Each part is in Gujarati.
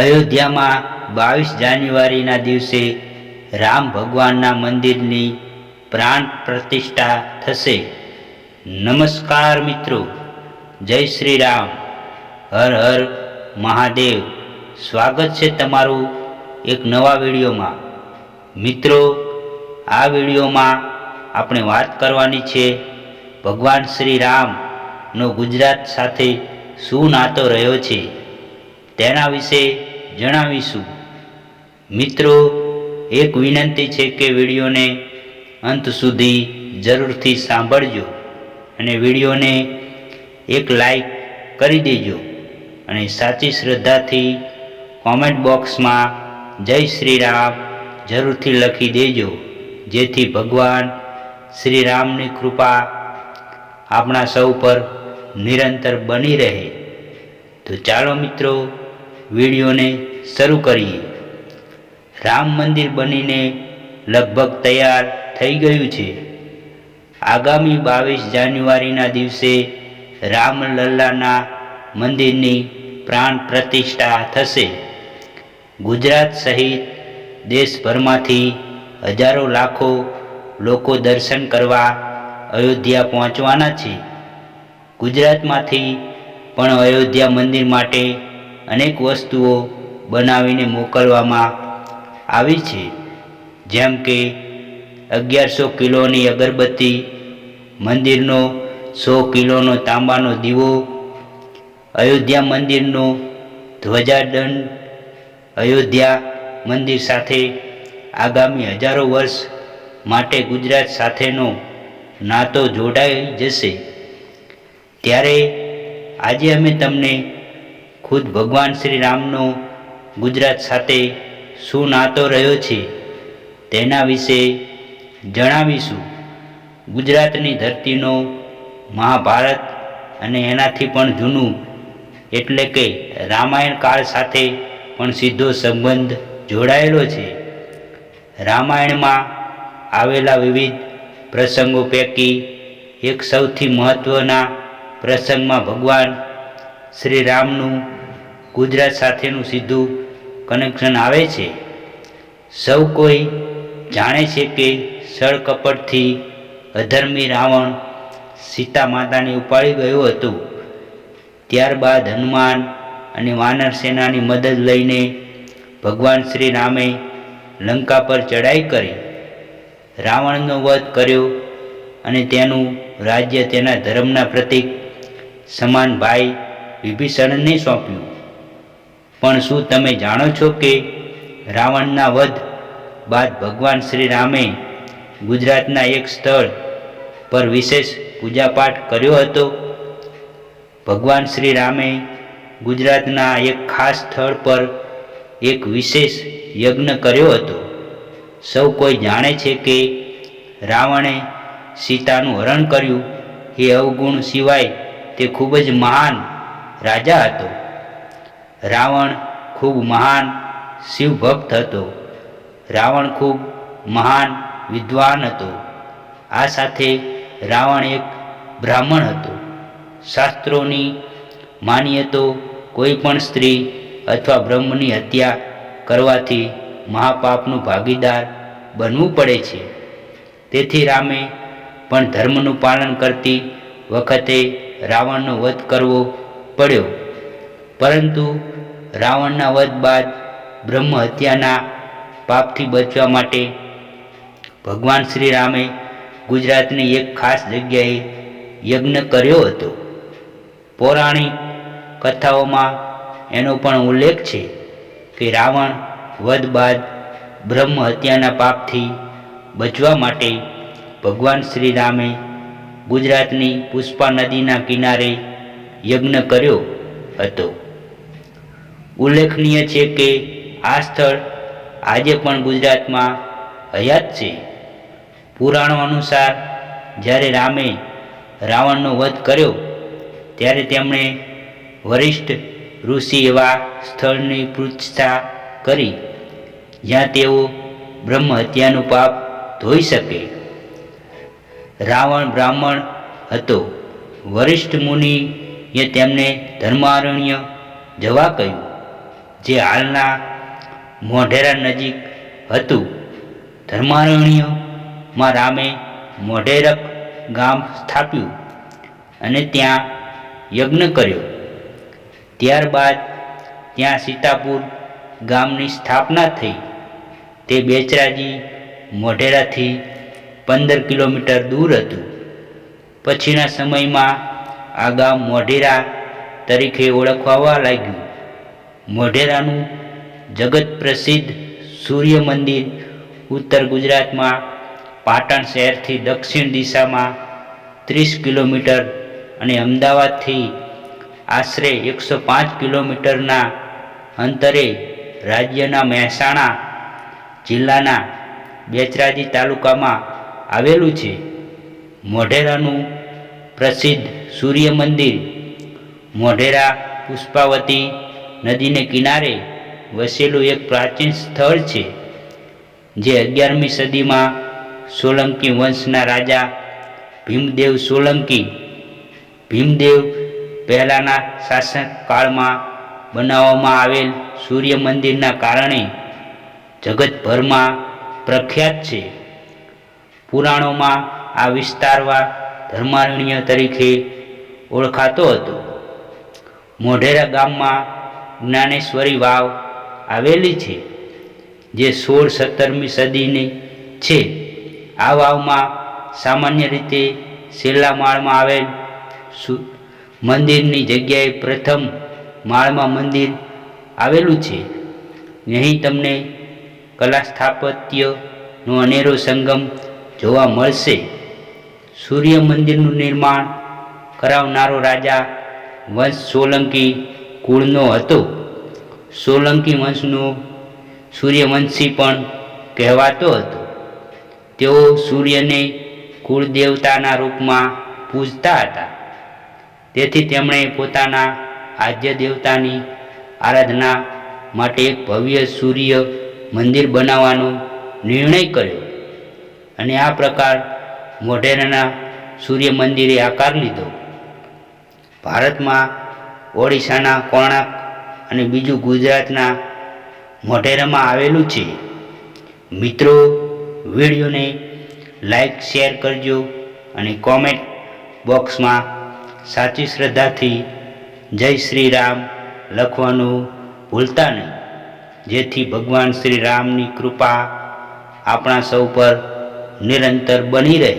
અયોધ્યામાં બાવીસ જાન્યુઆરીના દિવસે રામ ભગવાનના મંદિરની પ્રાણ પ્રતિષ્ઠા થશે. નમસ્કાર મિત્રો, જય શ્રી રામ. હર હર મહાદેવ. સ્વાગત છે તમારું એક નવા વિડીયોમાં. મિત્રો, આ વિડીયોમાં આપણે વાત કરવાની છે ભગવાન શ્રી રામનો ગુજરાત સાથે શું નાતો રહ્યો છે. તેના વિશે જણાવીશું. મિત્રો, એક વિનંતી છે કે વિડીયોને અંત સુધી જરૂરથી સાંભળજો અને વિડીયોને એક લાઈક કરી દેજો અને સાચી શ્રદ્ધાથી કોમેન્ટ બોક્સમાં જય શ્રી રામ જરૂરથી લખી દેજો. જેથી ભગવાન શ્રી રામની કૃપા આપણા સૌ પર નિરંતર બની રહે. તો ચાલો મિત્રો, વિડીયોને શરૂ કરીએ. રામ મંદિર બનીને લગભગ તૈયાર થઈ ગયું છે. આગામી બાવીસ જાન્યુઆરીના દિવસે રામલલ્લાના મંદિરની પ્રાણ પ્રતિષ્ઠા થશે. ગુજરાત સહિત દેશભરમાંથી હજારો લાખો લોકો દર્શન કરવા અયોધ્યા પહોંચવાના છે. ગુજરાતમાંથી પણ અયોધ્યા મંદિર માટે અનેક વસ્તુઓ બનાવીને મોકલવામાં આવી છે. જેમ કે અગિયારસો કિલોની અગરબત્તી, મંદિરનો સો કિલોનો તાંબાનો દીવો, અયોધ્યા મંદિરનો ધ્વજાદંડ, અયોધ્યા મંદિર સાથે આગામી હજારો વર્ષ માટે ગુજરાત સાથેનો નાતો જોડાઈ જશે. ત્યારે આજે અમે તમને ખુદ ભગવાન શ્રી રામનો ગુજરાત સાથે શું નાતો રહ્યો છે તેના વિશે જણાવીશું. ગુજરાતની ધરતીનો મહાભારત અને એનાથી પણ જૂનું એટલે કે રામાયણ કાળ સાથે પણ સીધો સંબંધ જોડાયેલો છે. રામાયણમાં આવેલા વિવિધ પ્રસંગો પૈકી એક સૌથી મહત્ત્વના પ્રસંગમાં ભગવાન શ્રી રામનું ગુજરાત સાથેનું સીધું કનેક્શન આવે છે? સૌ કોઈ જાણે છે કે સળકપટથી અધર્મી રાવણ સીતા માતાને ઉપાડી ગયું હતું. ત્યારબાદ હનુમાન અને વાનર સેનાની મદદ લઈને ભગવાન શ્રી રામે લંકા પર ચડાઈ કરી. રાવણનો વધ કર્યો અને તેનું રાજ્ય તેના ધર્મના પ્રતીક સમાન ભાઈ વિભીષણને સોંપ્યું. પણ શું તમે જાણો છો કે રાવણના વધ બાદ ભગવાન શ્રી રામે ગુજરાતના એક સ્થળ પર વિશેષ પૂજાપાઠ કર્યો હતો? ભગવાન શ્રી રામે ગુજરાતના એક ખાસ સ્થળ પર એક વિશેષ યજ્ઞ કર્યો હતો. સૌ કોઈ જાણે છે કે રાવણે સીતાનું હરણ કર્યું. એ અવગુણ સિવાય તે ખૂબ જ મહાન રાજા હતો. રાવણ ખૂબ મહાન શિવભક્ત હતો. રાવણ ખૂબ મહાન વિદ્વાન હતો. આ સાથે રાવણ એક બ્રાહ્મણ હતો. શાસ્ત્રોની માનીએ તો કોઈ પણ સ્ત્રી અથવા બ્રહ્મની હત્યા કરવાથી મહાપાપનું ભાગીદાર બનવું પડે છે. તેથી રામે પણ ધર્મનું પાલન કરતી વખતે રાવણનો વધ કરવો પડ્યો. પરંતુ રાવણના વધ બાદ બ્રહ્મ હત્યાના પાપથી બચવા માટે ભગવાન શ્રી રામે ગુજરાતની એક ખાસ જગ્યાએ યજ્ઞ કર્યો હતો. પૌરાણિક કથાઓમાં એનો પણ ઉલ્લેખ છે કે રાવણ વધ બાદ બ્રહ્મ હત્યાના પાપથી બચવા માટે ભગવાન શ્રી રામે ગુજરાતની પુષ્પા નદીના કિનારે યજ્ઞ કર્યો હતો. ઉલ્લેખનીય છે કે આ સ્થળ આજે પણ ગુજરાતમાં હયાત છે. પુરાણો અનુસાર, જ્યારે રામે રાવણનો વધ કર્યો, ત્યારે તેમણે વરિષ્ઠ ઋષિ એવા સ્થળની પૃચ્છતા કરી, જ્યાં તેઓ બ્રહ્મ હત્યાનું પાપ ધોઈ શકે. રાવણ બ્રાહ્મણ હતો. વરિષ્ઠ મુનિએ તેમને ધર્મારણ્ય જવા કહ્યું. જે હાલના મોઢેરા નજીક હતું ધર્મારણ્યમાં રામે મોઢેરક ગામ સ્થાપ્યું અને ત્યાં યજ્ઞ કર્યો. ત્યારબાદ ત્યાં સીતાપુર ગામની સ્થાપના થઈ. તે બેચરાજી મોઢેરાથી પંદર કિલોમીટર દૂર હતું. પછીના સમયમાં આ ગામ મોઢેરા તરીકે ઓળખવા લાગ્યું. મોઢેરાનું જગત પ્રસિદ્ધ સૂર્ય મંદિર ઉત્તર ગુજરાતમાં પાટણ શહેરથી દક્ષિણ દિશામાં ત્રીસ કિલોમીટર અને અમદાવાદથી આશરે એકસો પાંચ કિલોમીટરના અંતરે રાજ્યના મહેસાણા જિલ્લાના બેચરાજી તાલુકામાં આવેલું છે. મોઢેરાનું પ્રસિદ્ધ સૂર્ય મંદિર મોઢેરા પુષ્પાવતી નદીને કિનારે વસેલું એક પ્રાચીન સ્થળ છે, જે અગિયારમી સદીમાં સોલંકી વંશના રાજા ભીમદેવ સોલંકી ભીમદેવ પહેલાંના શાસનકાળમાં બનાવવામાં આવેલ સૂર્ય મંદિરના કારણે જગતભરમાં પ્રખ્યાત છે. પુરાણોમાં આ વિસ્તારવા ધર્મારણ્ય તરીકે ઓળખાતો હતો. મોઢેરા ગામમાં જ્ઞાનેશ્વરી વાવ આવેલી છે, જે સોળ સત્તરમી સદીની છે. આ વાવમાં સામાન્ય રીતે છેલ્લા માળમાં આવેલ મંદિરની જગ્યાએ પ્રથમ માળમાં મંદિર આવેલું છે. અહીં તમને કલા સ્થાપત્યનો અનેરો સંગમ જોવા મળશે. સૂર્ય મંદિરનું નિર્માણ કરાવનારો રાજા વંશ સોલંકી કુળનો હતો. સોલંકી વંશનો સૂર્યવંશી પણ કહેવાતો હતો. તેઓ સૂર્યને કુળદેવતાના રૂપમાં પૂજતા હતા. તેથી તેમણે પોતાના આદ્ય દેવતાની આરાધના માટે એક ભવ્ય સૂર્ય મંદિર બનાવવાનો નિર્ણય કર્યો અને આ પ્રકાર મોઢેરાના સૂર્ય મંદિરે આકાર લીધો. ભારતમાં ઓડિશાના કોણાર્ક અને બીજું ગુજરાતના મોઢેરામાં આવેલું છે. મિત્રો, વિડીયોને લાઈક, શેર કરજો અને કોમેન્ટ બોક્સમાં સાચી શ્રદ્ધાથી જય શ્રી રામ લખવાનું ભૂલતા નહીં. જેથી ભગવાન શ્રી રામની કૃપા આપણા સૌ પર નિરંતર બની રહે.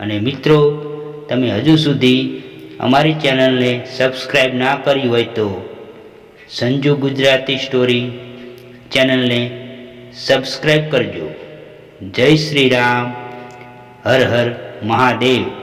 અને મિત્રો, તમે હજુ સુધી અમારી ચેનલને સબસ્ક્રાઈબ ના કરી હોય તો સંજુ ગુજરાતી સ્ટોરી ચેનલને સબસ્ક્રાઈબ કરજો. જય શ્રી રામ. હર હર મહાદેવ.